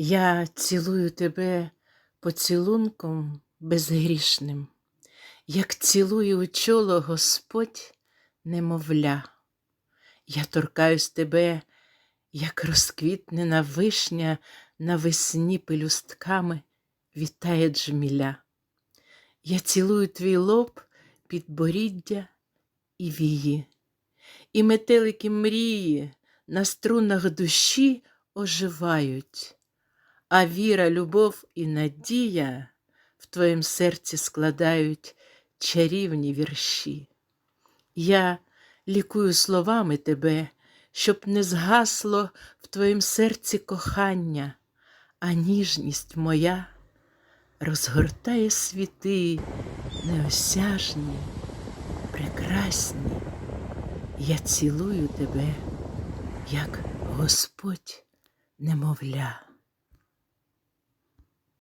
Я цілую тебе поцілунком безгрішним, як цілує у чоло Господь немовля. Я торкаюсь тебе, як розквітнена вишня навесні пелюстками вітає джміля. Я цілую твій лоб, підборіддя і вії, і метелики мрії на струнах душі оживають, а віра, любов і надія в твоєму серці складають чарівні вірші. Я лікую словами тебе, щоб не згасло в твоєму серці кохання, а ніжність моя розгортає світи неосяжні, прекрасні. Я цілую тебе, як Господь немовля.